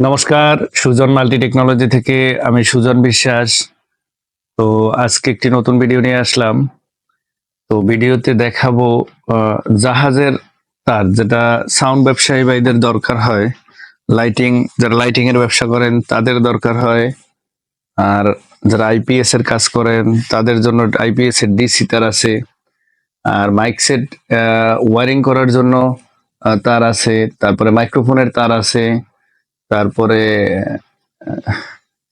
নমস্কার, Sujan multi technology থেকে আমি সুজন বিশ্বাস। তো আজকে একটি নতুন ভিডিও নিয়ে আসলাম। তো ভিডিওতে দেখাবো জাহাজের তার, যেটা সাউন্ড ব্যবসায়ী ভাইদের দরকার হয়। লাইটিং যারা লাইটিং এর ব্যবসা করেন, তাদের দরকার হয়। আর যারা আইপিএস এর কাজ করেন, তাদের জন্য আইপিএস এর ডিসি তার আছে। আর মাইক সেট ওয়ারিং করার জন্য তার আছে। তারপরে মাইক্রোফোনের তার আছে। তারপরে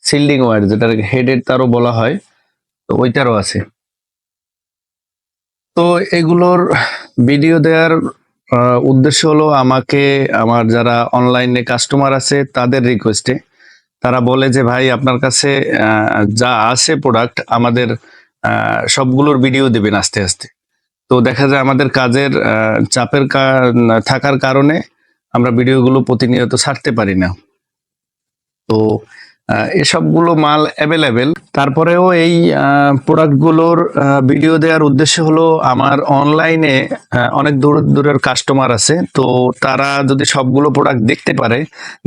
সিল্ডিং ওয়্যার যেটা হেডের তারও বলা হয়, তো ওইটারও আছে। তো এগুলোর ভিডিও দেওয়ার উদ্দেশ্য হলো আমাকে, আমার যারা অনলাইনে কাস্টমার আছে, তাদের রিকোয়েস্টে তারা বলে যে, ভাই, আপনার কাছে যা আছে প্রোডাক্ট আমাদের সবগুলোর ভিডিও দেবেন আস্তে আস্তে। তো দেখা যায় আমাদের কাজের চাপের থাকার কারণে আমরা ভিডিওগুলো প্রতিনিয়ত ছাড়তে পারি না। তো এসবগুলো মাল অ্যাভেলেবেল তারপরেও এই প্রোডাক্টগুলোর ভিডিও দেওয়ার উদ্দেশ্য হলো আমার অনলাইনে অনেক দূর দূরের কাস্টমার আছে। তো তারা যদি সবগুলো প্রোডাক্ট দেখতে পারে,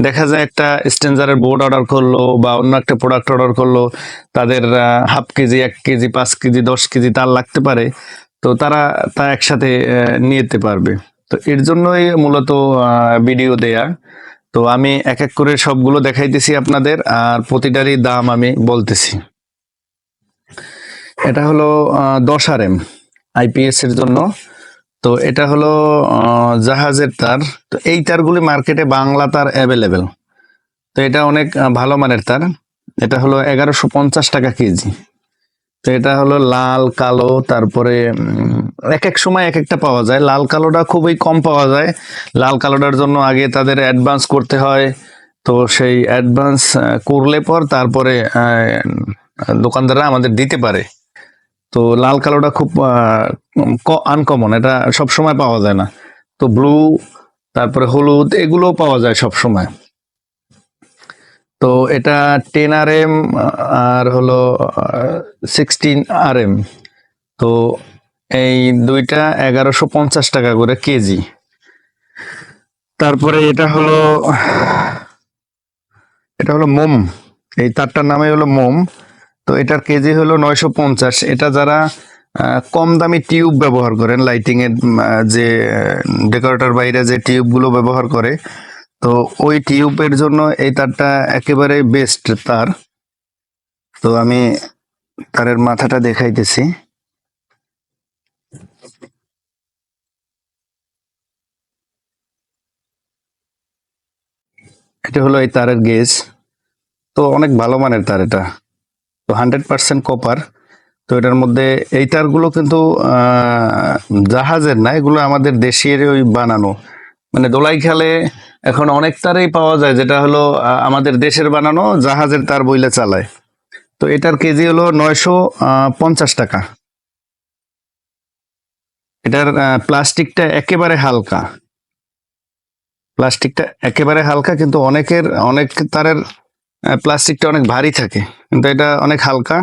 দেখা যায় একটা স্টেঞ্জারের বোর্ড অর্ডার করল বা অন্য একটা প্রোডাক্ট অর্ডার করল, তাদের হাফ কেজি, এক কেজি, পাঁচ কেজি, দশ কেজি তার লাগতে পারে। তো তারা তা একসাথে নিয়ে যেতে পারবে। তো এর জন্যই মূলত ভিডিও দেয়া। তো আমি এক এক করে সবগুলো দেখাইতেছি আপনাদের, আর প্রতিটারই দাম আমি বলতেছি। এটা হলো দশ আর এম আইপিএস এর জন্য। তো এটা হলো জাহাজের তার। তো এই তারগুলি মার্কেটে বাংলা তার অ্যাভেলেবেল তো এটা অনেক ভালো মানের তার। এটা হলো এগারোশো পঞ্চাশ টাকা কেজি। তো এটা হলো লাল, কালো, তারপরে এক এক সময় এক একটা পাওয়া যায়। লাল, কালোটা খুবই কম পাওয়া যায়। লাল, কালোটার জন্য আগে তাদের অ্যাডভান্স করতে হয়। তো সেই অ্যাডভান্স করলে পর তারপরে দোকানদাররা আমাদের দিতে পারে। তো লাল, কালোটা খুব আনকমন এটা সব সময় পাওয়া যায় না। তো ব্লু তারপরে হলুদ, এগুলোও পাওয়া যায় সব সময় তো এটা টেন আর এম আর হলো সিক্সটিন আর এম তো এই দুইটা এগারোশো পঞ্চাশ টাকা করে কেজি। তারপরে এটা হলো এটা হলো মোম। এই তারটার নামে হলো মোম। তো এটার কেজি হলো নয়শো পঞ্চাশ। এটা যারা কম দামি টিউব ব্যবহার করেন লাইটিং এর উম, আহ, যে ডেকোরেটর বাইরে যে টিউবগুলো ব্যবহার করে তো ওই টিউবের জন্য এই তারটা একেবারে বেস্ট তার। তো আমি তারের মাথাটা দেখাইতেছি। এটা হলো এই তারের গেজ তো অনেক ভালো মানের তার এটা। তো হান্ড্রেড পার্সেন্ট কপার তো এটার মধ্যে এই তারগুলো কিন্তু জাহাজের না, এগুলো আমাদের দেশের ওই বানানো। মানে দোলাই খেলে এখন অনেক তারই পাওয়া যায়, যেটা হলো আমাদের দেশের বানানো জাহাজের তার বইলে চালায়। তো এটার কেজি হলো নয়শো পঞ্চাশ টাকা। এটার প্লাস্টিকটা একেবারে হালকা। প্লাস্টিকটা একেবারে হালকা, কিন্তু অনেকের, অনেক তারের প্লাস্টিকটা অনেক ভারী থাকে। কিন্তু এটা অনেক হালকা।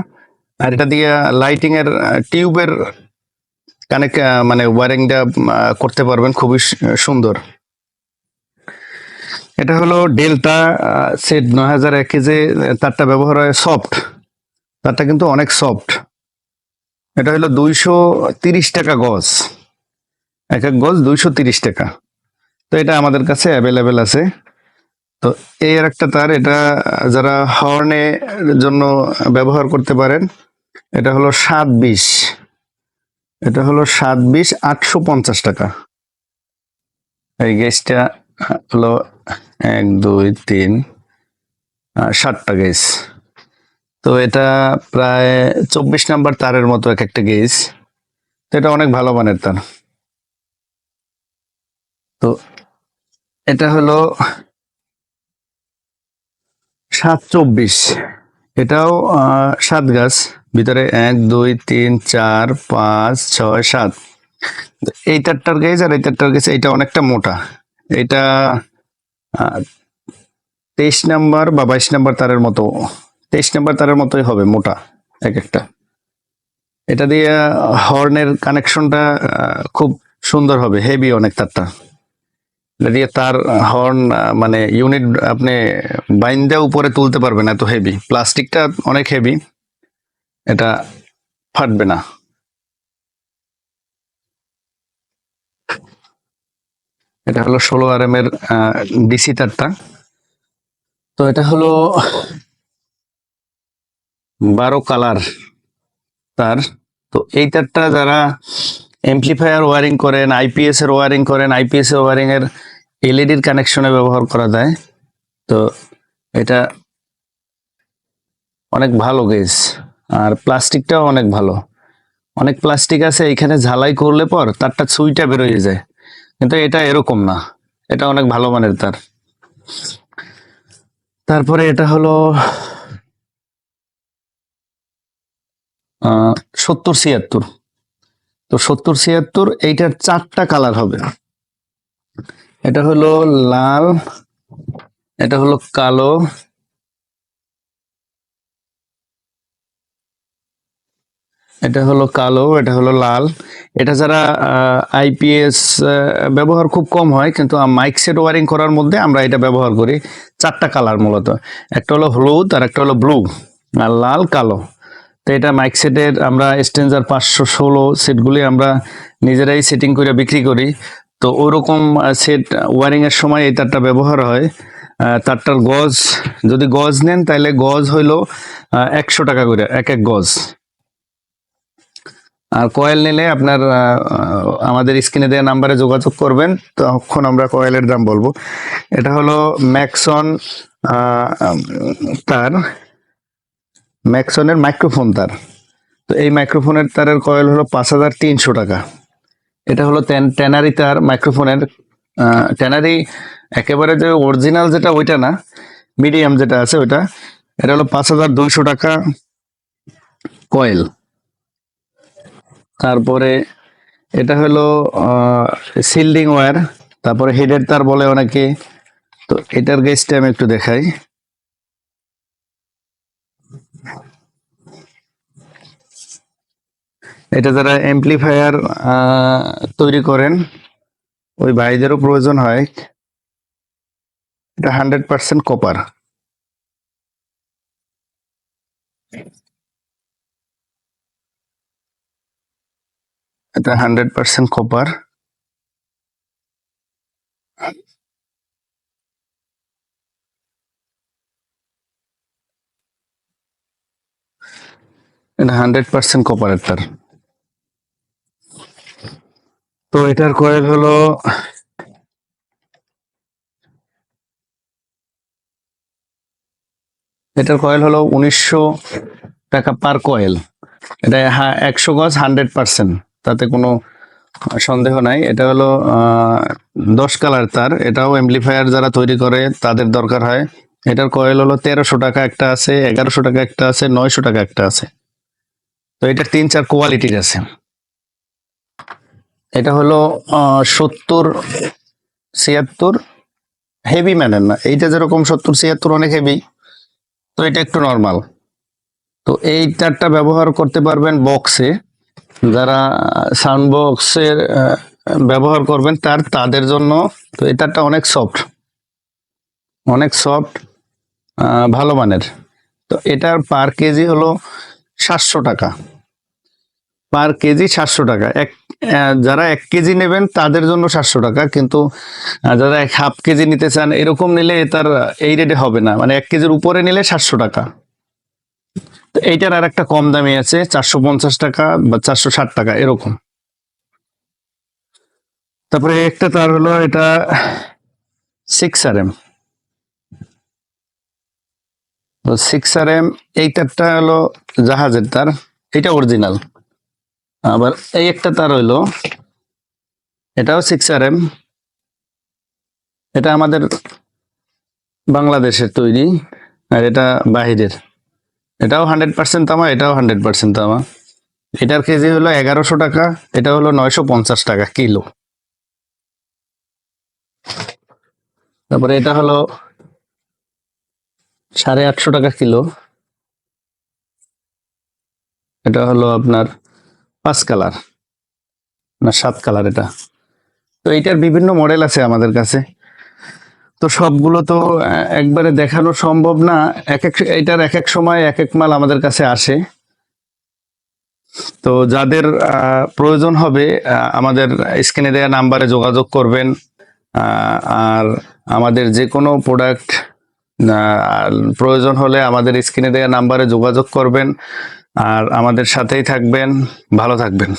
আর এটা দিয়ে লাইটিং এর টিউবের কানেক্ট মানে ওয়ারিংটা করতে পারবেন। খুবই সুন্দর। এটা হলো ডেল্টা সেট নয় হাজার এক যে তারটা ব্যবহার হয় সফট। তারটা কিন্তু অনেক সফট। এটা হলো দুইশো তিরিশ টাকা গজ। এক এক গজ দুইশো তিরিশ টাকা। তো এটা আমাদের কাছে অ্যাভেলেবেল আছে। তো এই আর একটা তার, এটা যারা হর্নে জন্য ব্যবহার করতে পারেন, এটা হলো সাত বিশ। এটা হলো সাত বিশ আটশো পঞ্চাশ টাকা। এই গ্যাসটা হলো এক, দুই, তিন ষাটটা গ্যাস তো এটা প্রায় চব্বিশ নাম্বার তারের মতো এক একটা গেজ তো এটা অনেক ভালো মানের তার। তো এটা হলো সাত চব্বিশ। এটাও সাত গাছ। ভিতরে এক, দুই, তিন, চার, পাঁচ, ছয়, সাত। এই তারটার গেজ আর এই তারটার গেজ এইটা অনেকটা মোটা। এটা তেইশ নাম্বার বা বাইশ নাম্বার তারের মতো, তেইশ নাম্বার তারের মতোই হবে মোটা এক একটা। এটা দিয়ে হর্নের কানেকশনটা খুব সুন্দর হবে, হেভি অনেক তারটা। এটা দিয়ে তার হর্ন মানে ইউনিট আপনি বাইন্দা উপরে তুলতে পারবেন, এত হেভি। প্লাস্টিকটা অনেক হেভি, এটা ফাটবে না। এটা হলো ষোলো আর এম এর ডিসি তারটা। তো এটা হলো বারো কালার তার। তো এই তারটা যারা এমপ্লিফায়ার ওয়ারিং করেন আইপিএস এর ওয়ারিং করেন আইপিএস এর ওয়ারিং এর এলইডির কানেকশনে ব্যবহার করা যায়। তো এটা অনেক ভালো গেজ আর প্লাস্টিকটাও অনেক ভালো। অনেক প্লাস্টিক আছে এখানে ঝালাই করলে পর তারটা সুইটা বেরোয় যায়। কিন্তু এটা এরকম না। এটা অনেক ভালো মানের তার। তারপরে এটা হলো সত্তর ছিয়াত্তর। তো সত্তর ছিয়াত্তর, এইটার চারটা কালার হবে। এটা হলো লাল, এটা হলো কালো এটা হলো কালো, এটা হলো লাল। এটা যারা আইপিএস ব্যবহার খুব কম হয়, কিন্তু মাইক সেট ওয়ারিং করার মধ্যে আমরা এটা ব্যবহার করি। চারটা কালার মূলত। একটা হলো হলুদ আর একটা হলো ব্লু আর লাল, কালো। তো এটা মাইক সেটের আমরা স্টেঞ্জার পাঁচশো ষোলো সেটগুলি আমরা নিজেরাই সেটিং করে বিক্রি করি। তো ওরকম সেট ওয়ারিংয়ের সময় এই তারটা ব্যবহার হয়। তারটার গজ, যদি গজ নেন তাহলে গজ হইল একশো টাকা করে, এক এক গজ। আর কয়েল নিলে আপনার আমাদের স্ক্রিনে দেওয়া নাম্বারে যোগাযোগ করবেন, তখন আমরা কয়েলের দাম বলব। এটা হলো ম্যাক্সন তার ম্যাক্সনের মাইক্রোফোন তার। তো এই মাইক্রোফোনের তারের কয়েল হলো পাঁচ হাজার তিনশো টাকা। এটা হলো ট্যানারি তার মাইক্রোফোনের ট্যানারি একেবারে যে অরিজিনাল যেটা, ওইটা না মিডিয়াম যেটা আছে ওইটা, এটা হলো পাঁচ হাজার দুইশো টাকা কয়েল তারপরে এটা হলো সিল্ডিং ওয়্যার তারপরে হেডের তার বলে অনেকে। তো এটার গেজটা আমি একটু দেখাই। এটা যারা এমপ্লিফায়ার তৈরি করেন, ওই ভাইদেরও প্রয়োজন হয়। এটা হান্ড্রেড পার্সেন্ট কপার এটা hundred percent copper hundred percent copper তার। তো এটার কয়েল হলো এটার কয়েল হলো উনিশশো টাকা পার কয়েল এটা একশো গজ হান্ড্রেড পার্সেন্ট তাতে কোনো সন্দেহ নাই। এটা হলো দশ কালার তার। এটাও এমপ্লিফায়ার যারা তৈরি করে, তাদের দরকার হয়। এটার কয়েল হলো তেরোশো টাকা একটা আছে, এগারোশো টাকা একটা আছে, নয়শো টাকা একটা আছে। তো এটার তিন চার কোয়ালিটির আছে। এটা হলো সত্তর ছিয়াত্তর হেভি ম্যানের না। এইটা যেরকম সত্তর ছিয়াত্তর অনেক হেভি তো এটা একটু নর্মাল তো এই তারটা ব্যবহার করতে পারবেন বক্সে যারা সাউন্ড বক্সের ব্যবহার করবেন তার, তাদের জন্য তো এই তারটা অনেক সফট অনেক সফট ভালো মানের। তো এটার পার কেজি হলো সাতশো টাকা। পার কেজি সাতশো টাকা। এক যারা এক কেজি নেবেন তাদের জন্য সাতশো টাকা, কিন্তু যারা এক হাফ কেজি নিতে চান, এরকম নিলে তার এই রেটে হবে না। মানে এক কেজির উপরে নিলে সাতশো টাকা। এইটার আর একটা কম দামি আছে, চারশো পঞ্চাশ টাকা বা চারশো ষাট টাকা, এরকম। তারপরে একটা তার হলো এটা সিক্স আর এম তো সিক্স আর এম এই তারটা হলো জাহাজের তার, এটা অরিজিনাল আবার এই একটা তার হইল এটাও সিক্স আর এম এটা আমাদের বাংলাদেশের তৈরি, আর এটা বাহিরের। এটাও হান্ড্রেড পার্সেন্ট তামা, এটাও হান্ড্রেড পার্সেন্ট তামা। এটার কেজি হলো এগারোশো টাকা, এটা হলো নয়শো পঞ্চাশ টাকা কিলো। তারপরে এটা হলো সাড়ে আটশো টাকা কিলো। এটা হলো আপনার পাঁচ কালার, না সাত কালার এটা। তো এটার বিভিন্ন মডেল আছে আমাদের কাছে। তো সবগুলো তো একবারে দেখানো সম্ভব না। এক এক, এটার এক এক সময় এক এক মাল আমাদের কাছে আসে। তো যাদের প্রয়োজন হবে আমাদের স্ক্রিনে দেওয়া নাম্বারে যোগাযোগ করবেন। আর আমাদের যে কোনো প্রোডাক্ট প্রয়োজন হলে আমাদের স্ক্রিনে দেওয়া নাম্বারে যোগাযোগ করবেন। আর আমাদের সাথেই থাকবেন। ভালো থাকবেন।